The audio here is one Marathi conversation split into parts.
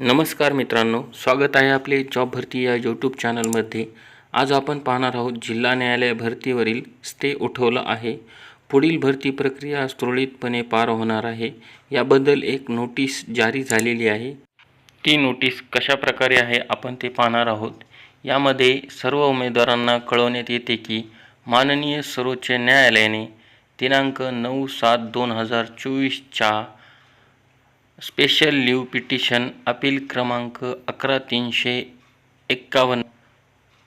नमस्कार मित्रांनो स्वागत आहे आपले जॉब भरती या यूट्यूब चॅनलमध्ये. आज आपण पाहणार आहोत जिल्हा न्यायालय भरतीवरील स्टे उठवलं आहे. पुढील भरती प्रक्रिया सुरळीतपणे पार होणार आहे. याबद्दल एक नोटीस जारी झालेली आहे. ती नोटीस कशा प्रकारे आहे आपण ते पाहणार आहोत. यामध्ये सर्व उमेदवारांना कळवण्यात येते की माननीय सर्वोच्च न्यायालयाने दिनांक नऊ सात दोन हजार चोवीसच्या स्पेशल लिव्ह पिटिशन अपील क्रमांक अकरा तीनशे एक्कावन्न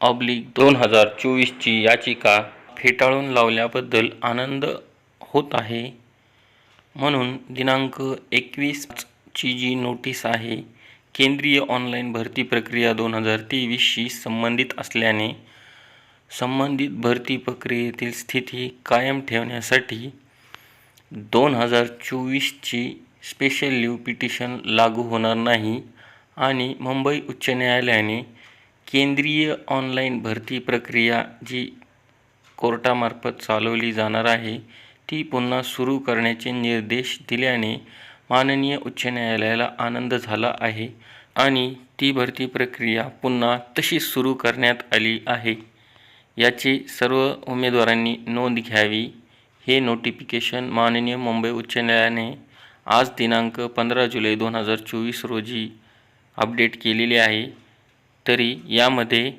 ऑब्लिक दोन हजार चोवीसची याचिका फेटाळून लावल्याबद्दल आनंद होत आहे. म्हणून दिनांक एकवीसची जी नोटीस आहे केंद्रीय ऑनलाईन भरती प्रक्रिया दोन हजार तेवीसशी संबंधित असल्याने संबंधित भरती प्रक्रियेतील स्थिती कायम ठेवण्यासाठी दोन हजार चोवीसची स्पेशल लिव्ह पिटिशन लागू होणार नाही. आणि मुंबई उच्च न्यायालयाने केंद्रीय ऑनलाईन भरती प्रक्रिया जी कोर्टामार्फत चालवली जाणार आहे ती पुन्हा सुरू करण्याचे निर्देश दिल्याने माननीय उच्च न्यायालयाला आनंद झाला आहे आणि ती भरती प्रक्रिया पुन्हा तशी सुरू करण्यात आली आहे. याची सर्व उमेदवारांनी नोंद घ्यावी हे नोटिफिकेशन माननीय मुंबई उच्च न्यायालयाने आज दिनांक पंधरा जुलै दोन हजार चोवीस रोजी अपडेट केलेले आहे. तरी यामध्ये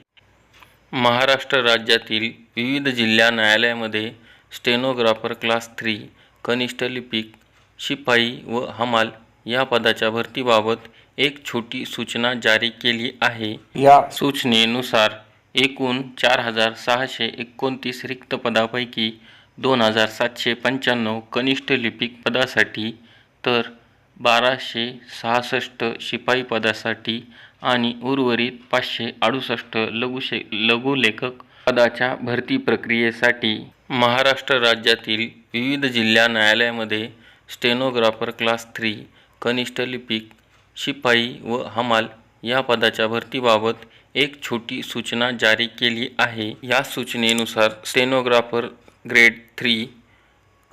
महाराष्ट्र राज्यातील विविध जिल्हा न्यायालयामध्ये स्टेनोग्राफर क्लास थ्री कनिष्ठ लिपिक शिपाई व हमाल या पदाच्या भरतीबाबत एक छोटी सूचना जारी केली आहे. या सूचनेनुसार एकूण चार हजार सहाशे एकोणतीस रिक्त पदापैकी दोन हजार सातशे पंच्याण्णव कनिष्ठ लिपिक पदासाठी तर बाराशे सहासष्ट शिपाई पदासाठी आणि उर्वरित पाचशे अडुसष्ट लघुशे लघुलेखक पदाच्या भरती प्रक्रियेसाठी महाराष्ट्र राज्यातील विविध जिल्हा न्यायालयामध्ये स्टेनोग्राफर क्लास थ्री कनिष्ठ लिपिक शिपाई व हमाल या पदाच्या भरतीबाबत एक छोटी सूचना जारी केली आहे. या सूचनेनुसार स्टेनोग्राफर ग्रेड थ्री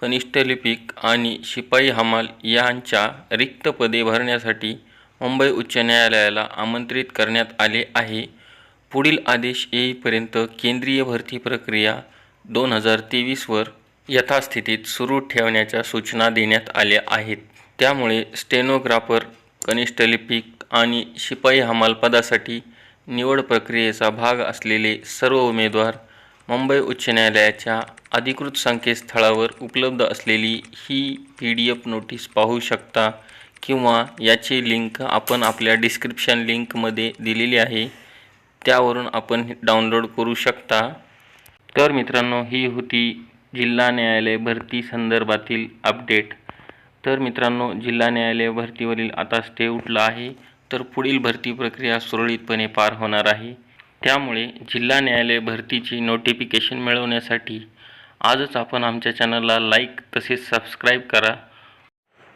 कनिष्ठ लिपिक आणि शिपाई हमाल यांच्या रिक्त पदे भरण्यासाठी मुंबई उच्च न्यायालयाला आमंत्रित करण्यात आले आहे. पुढील आदेश येईपर्यंत केंद्रीय भरती प्रक्रिया दोन हजार तेवीसवर यथास्थितीत सुरू ठेवण्याच्या सूचना देण्यात आल्या आहेत. त्यामुळे स्टेनोग्राफर कनिष्ठ लिपिक आणि शिपाई हमाल पदासाठी निवड प्रक्रियेचा भाग असलेले सर्व उमेदवार मुंबई उच्च न्यायालयाच्या अधिकृत संकेतस्थळावर उपलब्ध असलेली ही पी डी एफ नोटीस पाहू शकता किंवा याची लिंक आपण आपल्या डिस्क्रिप्शन लिंकमध्ये दिलेली आहे. त्यावरून आपण डाउनलोड करू शकता. तर मित्रांनो ही होती जिल्हा न्यायालय भरती संदर्भातील अपडेट. तर मित्रांनो जिल्हा न्यायालय भरतीवरील आता स्टे उठला आहे. तर पुढील भरती प्रक्रिया सुरळीतपणे पार होणार आहे. त्यामुळे जिल्हा न्यायालय भरतीची नोटिफिकेशन मिळवण्यासाठी आजच आपण आमच्या चॅनलला लाईक तसेच सबस्क्राईब करा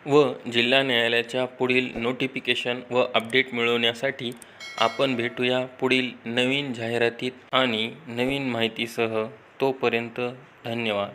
व जिल्हा न्यायालयाच्या पुढील नोटिफिकेशन व अपडेट मिळवण्यासाठी आपण भेटूया पुढील नवीन जाहिरातीत आणि नवीन माहितीसह. तोपर्यंत धन्यवाद.